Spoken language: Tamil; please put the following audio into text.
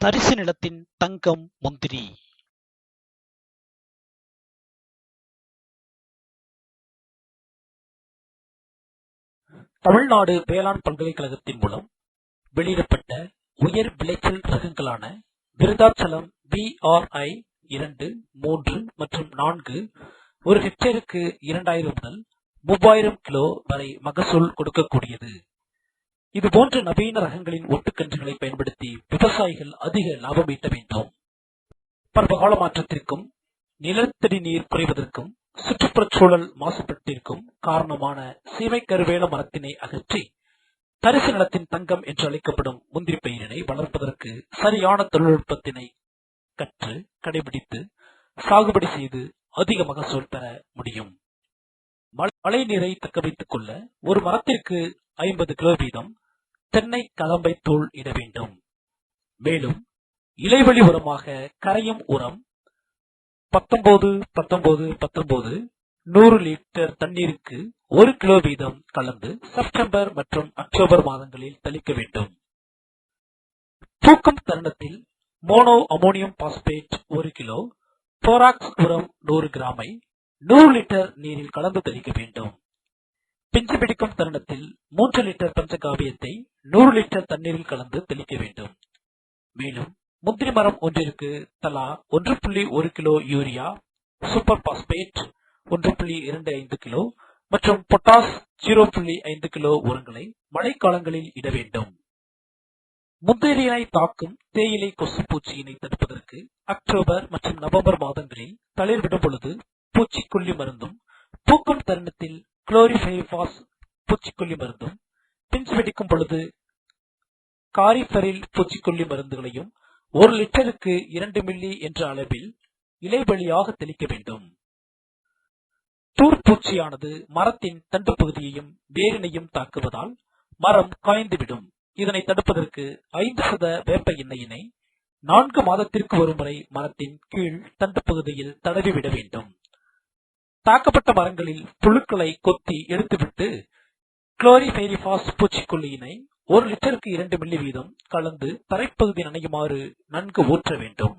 தரிசு நிலத்தின் தங்கம் முந்திரி. தமிழ்நாடு வேளாண் பல்கலைக்கழகத்தின் மூலம் வெளியிடப்பட்ட உயர் விளைச்சல் ரகங்களான விருதாச்சலம் பிஆர்ஐ இரண்டு மூன்று மற்றும் நான்கு ஒரு ஹெக்டேருக்கு இரண்டாயிரம் முதல் மூவாயிரம் கிலோ வரை மகசூல் கொடுக்கக்கூடியது. இது போன்ற நவீன ரகங்களின் ஒட்டுக்கன்றுகளை பயன்படுத்தி விவசாயிகள் அதிக லாபம் ஈட்ட வேண்டும். பருவகால மாற்றத்திற்கும் நிலத்தடி நீர் குறைவதற்கும் சுற்றுப்புறச் சூழல் மாசுபாட்டிற்கும் காரணமான சீமை கருவேல மரத்தினை அகற்றி தரிசு நிலத்தின் தங்கம் என்று அழைக்கப்படும் முந்திரி பயிரினை வளர்ப்பதற்கு சரியான தொழில்நுட்பத்தினை கற்று கடைபிடித்து சாகுபடி செய்து அதிக மகசூல் பெற முடியும். மழை நீரை தக்க வைத்துக் கொள்ள ஒரு மரத்திற்கு ஐம்பது கிலோ வீதம் தென்னை கலம்பை தூள் இட வேண்டும். மேலும் இலைவழி உரமாக கரையும் உரம் பத்தொன்பது பத்தொன்பது பத்தொன்பது நூறு லிட்டர் தண்ணீருக்கு ஒரு கிலோ வீதம் கலந்து செப்டம்பர் மற்றும் அக்டோபர் மாதங்களில் தெளிக்க வேண்டும். பூக்கும் தருணத்தில் மோனோ அமோனியம் பாஸ்பேட் ஒரு கிலோ போராக்ஸ் உரம் நூறு கிராமை நூறு லிட்டர் நீரில் கலந்து தெளிக்க வேண்டும். பிஞ்சு பிடிக்கும் தருணத்தில் மூன்று லிட்டர் பஞ்சகாவியத்தை நூறு லிட்டர் தண்ணீரில் கலந்து தெளிக்க வேண்டும். மேலும் முந்திரி மரம் ஒன்றிற்கு தலா ஒன்று புள்ளி ஒரு கிலோ யூரியா சூப்பர் பாஸ்பேட் ஒன்று புள்ளி இரண்டு ஐந்து கிலோ மற்றும் பொட்டாஸ் ஜீரோ புள்ளி ஐந்து கிலோ உரங்களை மழைக்காலங்களில் இட வேண்டும். முந்திரியினை தாக்கும் தேயிலை கொசு பூச்சியினை தடுப்பதற்கு அக்டோபர் மற்றும் நவம்பர் மாதங்களில் தளிர் விடும் பொழுது பூச்சிக்கொல்லி மருந்தும் பூக்கும் தருணத்தில் குளோரிஃபைபாஸ் பூச்சிக்கொல்லி மருந்தும் பிஞ்சு வெடிக்கும் பொழுது காரிஃபரில் பூச்சிக்கொல்லி மருந்துகளையும் ஒரு லிட்டருக்கு இரண்டு மில்லி என்ற அளவில் இலைவழியாக தெளிக்க வேண்டும். தூர்பூச்சியானது மரத்தின் தண்டு பகுதியையும் வேரினையும் தாக்குவதால் மரம் காய்ந்துவிடும். இதனை தடுப்பதற்கு ஐந்து சத வேப்ப எண்ணெயினை நான்கு மாதத்திற்கு ஒருமுறை மரத்தின் கீழ் தண்டு பகுதியில் தடவிவிட வேண்டும். தாக்கப்பட்ட மரங்களில் புழுக்களை கொத்தி எடுத்துவிட்டு குளோரிபைரிபாஸ் பூச்சிக்கொல்லியினை ஒரு லிட்டருக்கு இரண்டு மில்லி வீதம் கலந்து தரைப்பகுதி நனையுமாறு நன்கு ஊற்ற வேண்டும்.